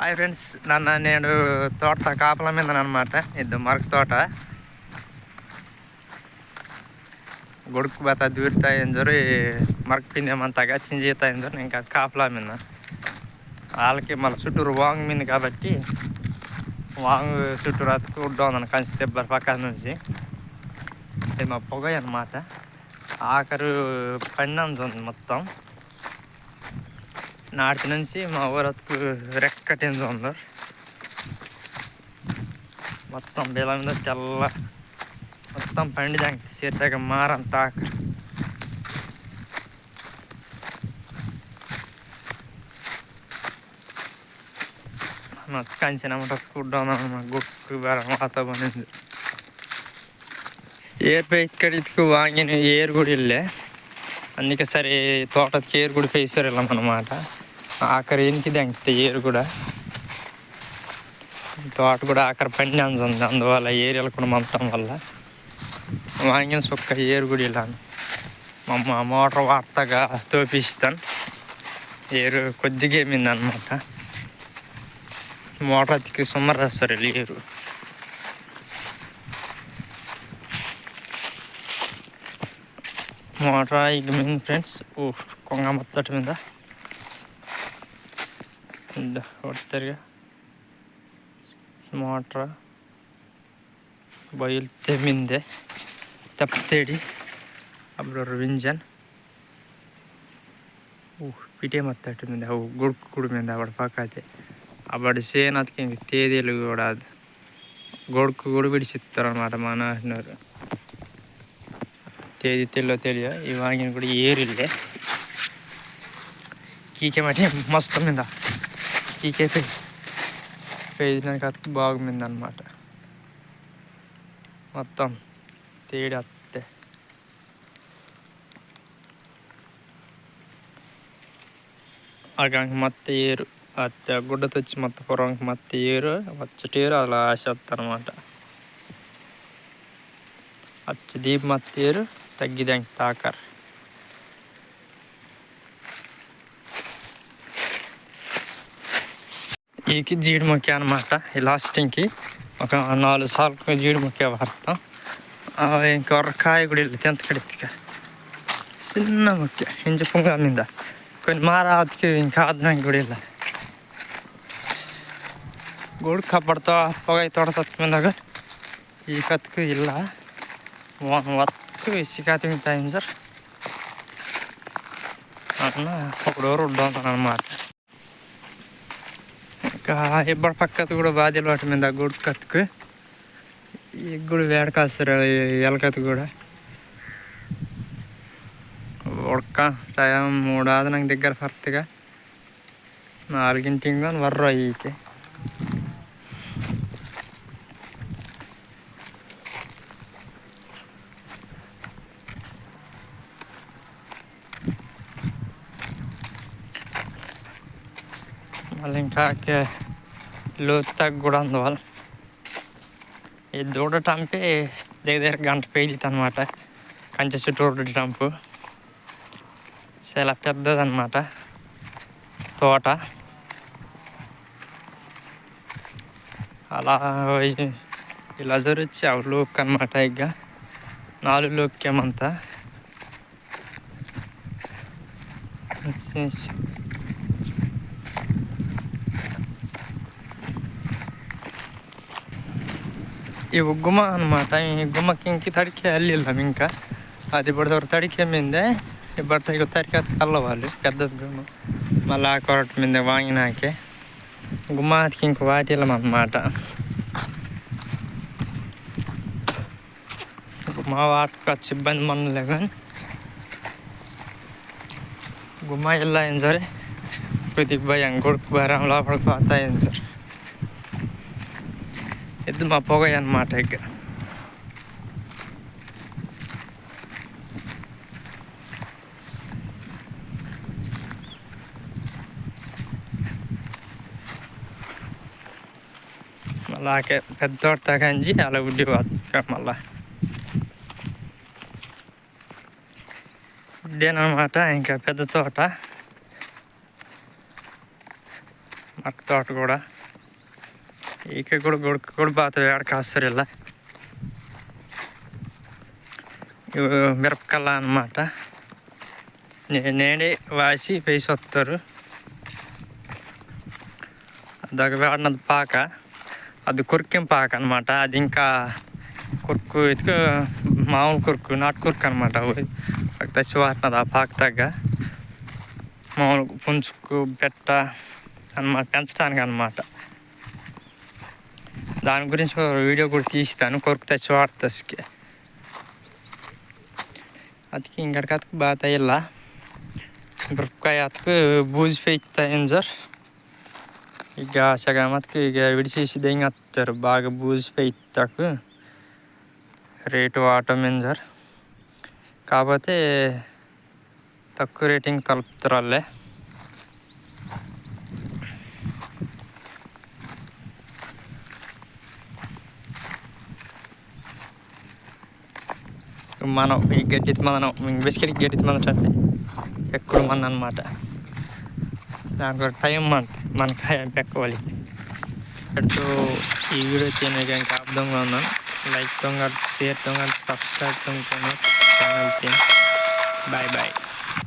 Hi friends నన్ను నేను తోట కాపల మీద అనమాట ఇది మరక తోట. గొడుకు బత దూరుతా ఎంజరి మరక పిందేమంతగా చింజీతా ఎంజరి ఇంకా కాపలా మీద. వాళ్ళకి మళ్ళీ చుట్టూరు వాంగ్ మీద కాబట్టి వాంగ్ చుట్టూరు అతుకు ఉందని కంచి తెబ్బరు పక్కన నుంచి. ఇది మా పొగ అనమాట ఆఖరు పండంత ఉంది మొత్తం. నాటి నుంచి మా ఊరతుకు రెక్కటింది ఉంది మొత్తం బెల మీద తెల్ల మొత్తం పండి దానికి చేసాక మారంత ఆఖరు ಮತ್ತೆ ಕಂಚಿನ ಮಠ ಫುಡ್ ಗುಕ್ಕು ಬೇಡ ಮಾತ ಬಂದಿದ್ದು ఏర్ ఇక్కడ ఇటుకు వాంగిన ఏరు కూడా ఇల్లే అందుకే సరే తోటకి ఏరు కూడా పేసారు వెళ్ళాం అనమాట ఆఖరి దానికి దంకితే ఏరు కూడా. తోట కూడా ఆఖరి పండి అందుంది. అందువల్ల ఏరు వెళ్ళకుండా మమ్మటం వల్ల. వాంగిన సుక్క ఏరు కూడా ఇలా. మమ్మ మోటార్ వార్తగా తోపిస్తాను. ఏరు కొద్దిగా ఏమింది అనమాట మోటార్ అతికి సుమ్మర్ రాస్తారు ఏరు. మోటార్ ఇక మీద ఫ్రెండ్స్ కొంగ మొత్తటి మీద. ಒಂದು ಹೊಡ್ತಾರೆ ಮೋಟ್ರ ಬಯಲ್ ತೆಮಿಂದೆ ತಪ್ಪೇಡಿ ಅಬ್ಲೋರ್ ವಿಂಜನ್ ಊಹ್ ಪಿಟೆ ಮತ್ತಟ್ಟು ಮಿಂದ, ಅವು ಗುಡ್ಕು ಕುಡಿಮಿಂದ ಅವಡ ಪಾಕಾತೆ ಅಬಡ ಸೇನದಕ್ಕೆ ಹಿಂಗೆ ತೇದಿಯಲ್ಲಿ ಕೂಡ ಅದು ಗೊಡ್ಕು ಗುಡು ಬಿಡಿಸಿತ್ತಾರ ಮಾಡ ಮನೋಹರ್ನವರು ತೇದಿ ತೆಲ್ಲೋ ತೆಲಿಯೋ, ಇವಾಗಿನ ಕೂಡ ಏರಿಲ್ಲದೆ ಕೀಕೆ ಮಾಡಿ ಮಸ್ತ್ ಮಿಂದ. పైకి పేజ్ నాకు బాగుంది అనమాట మొత్తం తేడా అత్తే. అక్కడికి మత్త ఏరు అత్త గుడ్డ తెచ్చి మొత్తం పొరంకి మత్త ఏరు వచ్చటి ఏరు అలా ఆశేస్తానమాట అచ్చ దీప్ మత్త ఏరు తగ్గిదానికి తాకరు. ఈకి జీడి మొక్క అనమాట ఈ లాస్టింగ్కి ఒక నాలుగు సార్లు జీడి మొక్క వాడతాం ఇంకా కాయ కూడా వెళ్ళి తెంత కడితిక చిన్న మొక్క ఇంచు పొంగ మీద కొన్ని మారాతికి ఇంకా ఆద్నాకి కూడా ಇಲ್ಲ ಗೂಡು ಕಬ್ಬಡ್ತಾವ ಹೊಗ ತೋಟ మీద ಈ ಕತ್ಕು ಇಲ್ಲ ಒತ್ತು ಸಿಕ್ಕಾತಿ ಟೈಮ್ ಸರ್ అన్న ఒక డోర్ ఉంటాను అనమాట ఇంకా ఇబ్బడి పక్కది కూడా బాధ్యలు వాటి మీద గుడి కత్తుకు ఈ గుడి వేడకాస్తారు ఎలకత్తి కూడా ఉడక టైం మూడు ఆది నాకు దగ్గర కరెక్ట్గా నాలుగింటికి కానీ వర్ర అయ్యికి మళ్ళీ ఇంకా లోతుతాకు కూడా అందువల్ల ఈ దూడ టంపి దగ్గర దగ్గర గంట పేలుతుంది అనమాట కంచె చుట్టూ టంపు చాలా పెద్దదన్నమాట తోట అలా ఇలా జరొచ్చి అవి లోక్ అనమాట ఇక నాలుగు లోక్యమంతా इव गुम अन्मा गुम की तड़के अल इंका अभी बड़ा तड़के मींदे बड़ता तड़के अल्लवाले गुम मल आट मींदे वांगना के गुमा की इंक वाटा इबंध मन लेकिन गुम इलाइन सर कुछ भय गुड़क बार लड़क पता है सर ఇది మా పొగ అనమాట ఇక. అలాగే పెద్దోడతా కంచి అలా ఉండిపోతుంది మళ్ళా. ఇదేనమాట ఇంకా పెద్ద తోట. మక్క తోట కూడా. ಈಕೆ ಕೂಡ ಗುಡ್ಕ ಕೂಡ ಬಾತವೆ ಎರಡು కాస్తారు ఇలా ఇవి మిరపకల్ల అన్నమాట నే- నేనే వాసి వేసి వస్తారు దాకా వాడినది పాక అది కొరికిన పాక అనమాట అది ఇంకా కొరుకు ఇదిగో మామూలు కొరుకు నాటు కొరుకు అనమాట అవి అది తెచ్చి వాడినది ఆ పాక తగ్గ మామూలు పుంజుకు బెట్ట అన్నమాట పెంచడానికి అనమాట దాని గురించి వీడియో కూడా తీస్తాను కొరకు తెచ్చి వాడతాకి ಅದಕ್ಕೆ ಹಿಂಗಡ್ಕ ಅದಕ್ಕೆ ಬಾತ ಇಲ್ಲ ಬುರ್ಕಾಯಿ ಅದಕ್ಕೆ ಬೂಜ್ ಪೇಯ್ತ ಏನು ಸರ್ ಈಗ ಸಗ ಮತ್ತೆ ಈಗ ಹಿಡಿಸಿಸಿದ ಹಿಂಗೆ ಹತ್ತಾರ ಬಾಗ ಬೂಜ್ ಪೇಯ್ತಾಕ ರೇಟು ಆಟೋಮೇನು ಸರ್ ಕಾಪತ್ತೆ తక్కువ రేటింగ్ కలుపుతారు వాళ్ళే మనం ఈ గడ్డి మనం బిస్కెట్ గడ్డి మన అంటే ఎక్కువ మన అనమాట దానికి టైం మన మనకి పెక్కవాలి అటు ఈ వీడియో చేయడానికి ఇంకా అర్థంగా ఉన్నాను. లైక్తో కాదు షేర్తో కాదు సబ్స్క్రైబ్తో తొంగ ఛానల్ బాయ్ బాయ్